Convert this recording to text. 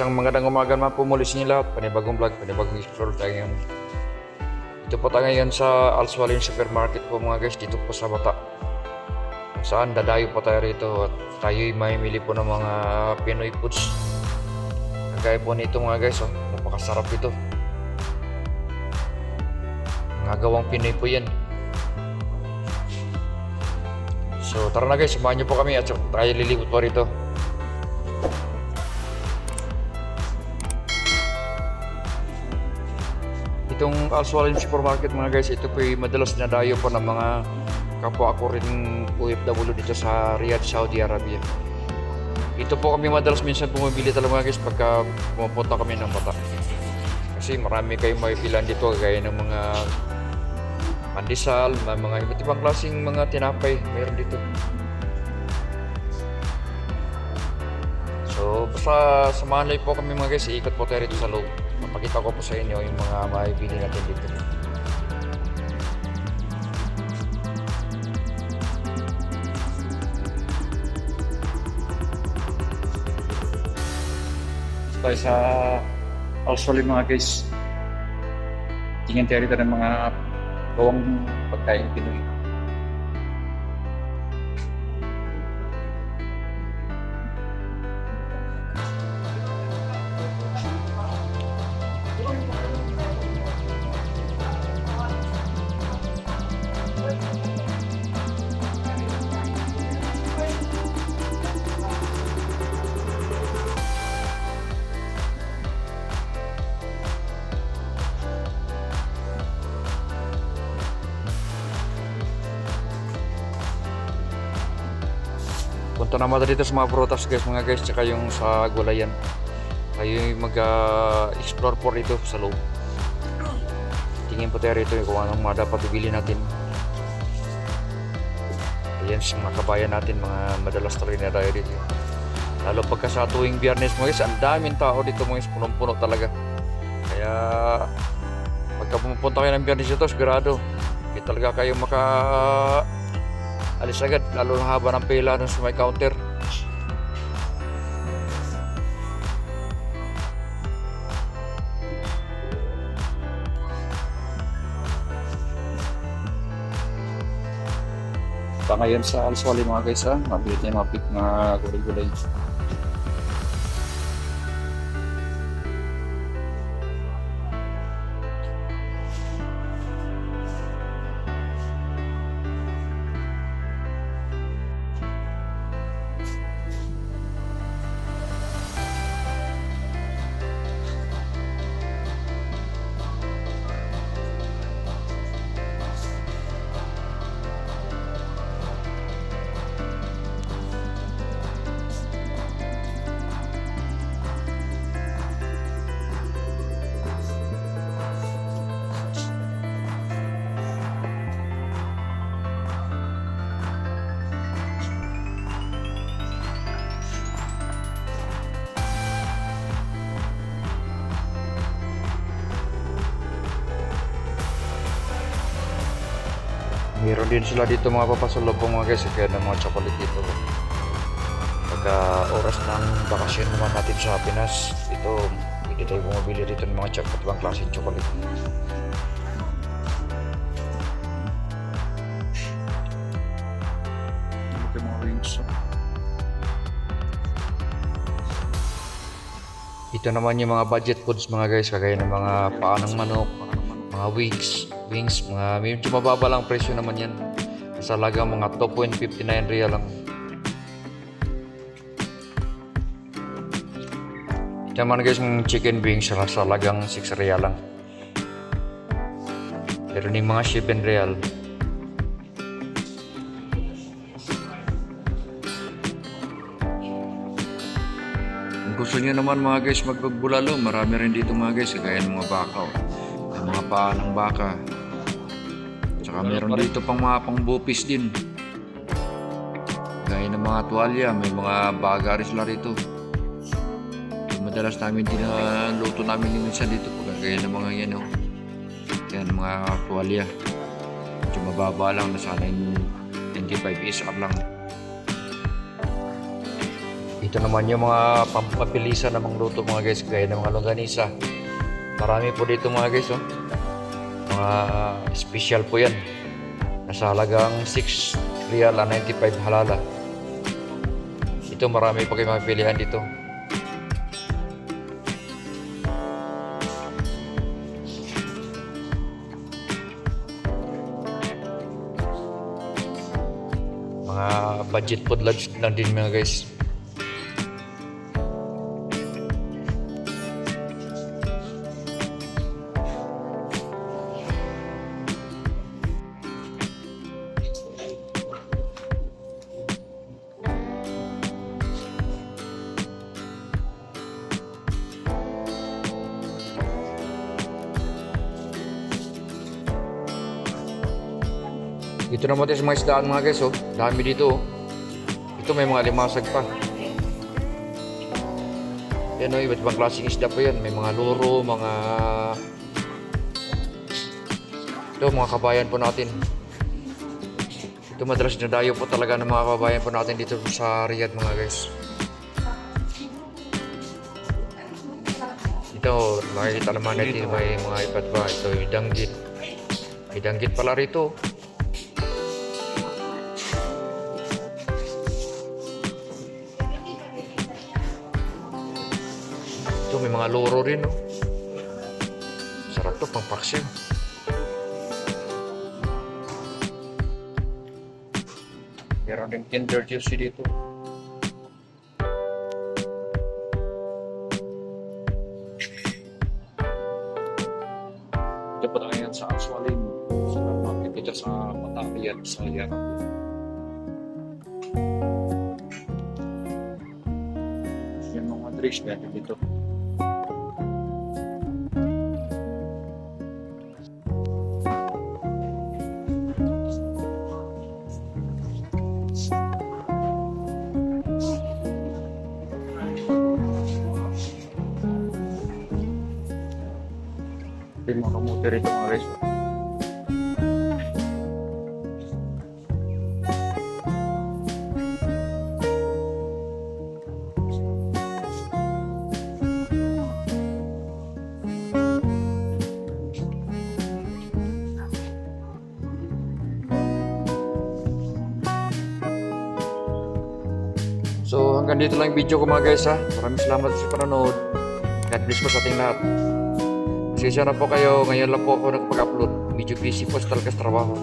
Isang magandang umaga naman po muli sa inyo lahat. Panibagong vlog, panibagong explore tayo ngayon. Dito po tayo ngayon sa Alswalin Supermarket po mga guys, dito po sa Bata. Saan dadayo po tayo rito at tayo'y mamimili po ng mga Pinoy foods. Kagaya po nito mga guys, oh, napakasarap ito. Mga gawang Pinoy po yan. So tara na guys, samahan niyo po kami at tayo lilibot po rito. Itong Alswalin Supermarket mga guys, ito po madalas nadayo po ng mga kapwa ako rin OFW dito sa Riyadh, Saudi Arabia. Ito po kami madalas minsan bumibili talaga mga guys pagka pumupunta kami ng bata. Kasi marami kayong mapipilan dito gaya ng mga pandesal, mga, iba't ibang klaseng mga tinapay meron dito. So, basta samahan lang po kami mga guys, iikot po tayo rito sa loob. Papakita ko po sa inyo yung mga maibili natin dito. Tayo sa Alsoli mga guys. Tingin tayo rito ng mga gawang pagkain Pinoy. Tayo dito sa mga prutas guys, mga guys, tsaka yung sa gulayan. Yung mag-explore po rito sa loob. Tingin po tayo rito kung anong mga dapat bibili natin. Ayan sa mga kabayan natin, mga madalas talaga tayo dito. Lalo pagka sa tuwing biyernes mo guys, ang daming tao dito mga guys, punong-puno talaga. Kaya pagka pumupunta kayo ng biyernes dito, sigurado, hindi talaga kayo maka alis agad lalo na haba ng pila dun sa may counter Pa ngayon sa Alsoli mga guys ha, mabili tayo mga pik na gulay-gulay. Meron din sila dito mga papasalubong mga guys, kaya ng mga chocolate dito. Pagka oras ng bakasyon naman natin sa Pinas, ito, pwede tayo bumabili dito ng mga chocolate, ibang klaseng chocolate. Mga wings. Ito naman yung mga budget foods mga guys, kagaya ng mga paa ng manok, mga wings, wings, mga medyo mababa lang presyo naman yan. Sa lagang mga 2.59 real lang. Ito naman guys yung chicken wings sa lagang 6 real lang. Pero yung mga 7 real. Kung gusto niyo naman mga guys magbagbulalo, marami rin dito mga guys, kagaya ng mga baka. Oh. Yung mga paa ng baka. Tsaka meron dito pang mga pang bupis din. Gaya ng mga tuwalya, may mga baga rin sila rito. Madalas namin luto namin yung minsan dito pag gaya ng mga yan oh. Yan mga tuwalya. Medyo mababa lang na sana yung 25 is up lang. Ito naman yung mga pampapilisan ng mga luto mga guys, gaya ng mga longganisa. Marami po dito mga guys, oh. Mga special po yan. Nasa halagang 6 real ah, 95 halala. Ito marami pa kayo mapilihan dito. Mga budget food lunch lang din mga guys. Dito naman tayo sa mga isdaan mga guys, oh. Dami dito, oh. Ito may mga limasag pa. Yan, oh. Iba't ibang klaseng isda pa yan. May mga luro, mga... Ito, mga kabayan po natin. Ito madalas nadayo po talaga ng mga kabayan po natin dito sa Riyadh mga guys. Ito, makikita naman natin may mga iba't ba. Ito, yung danggit. May danggit pala rito. Mga loro rin, no? Sarap to, pang paksiw. Meron din Kinder Juicy dito. Ito pa lang yan sa Aswalin. Sa market dito sa Matapian, sa Yarab. Yan mga drinks natin dito. Kamuti rito mga. So hanggang dito lang video ko mga guys ha. Maraming salamat sa panonood. God bless po sa ating lahat. Pasensya na po kayo. Ngayon lang po ako nagpag-upload. Medyo busy po sa talaga sa trabaho.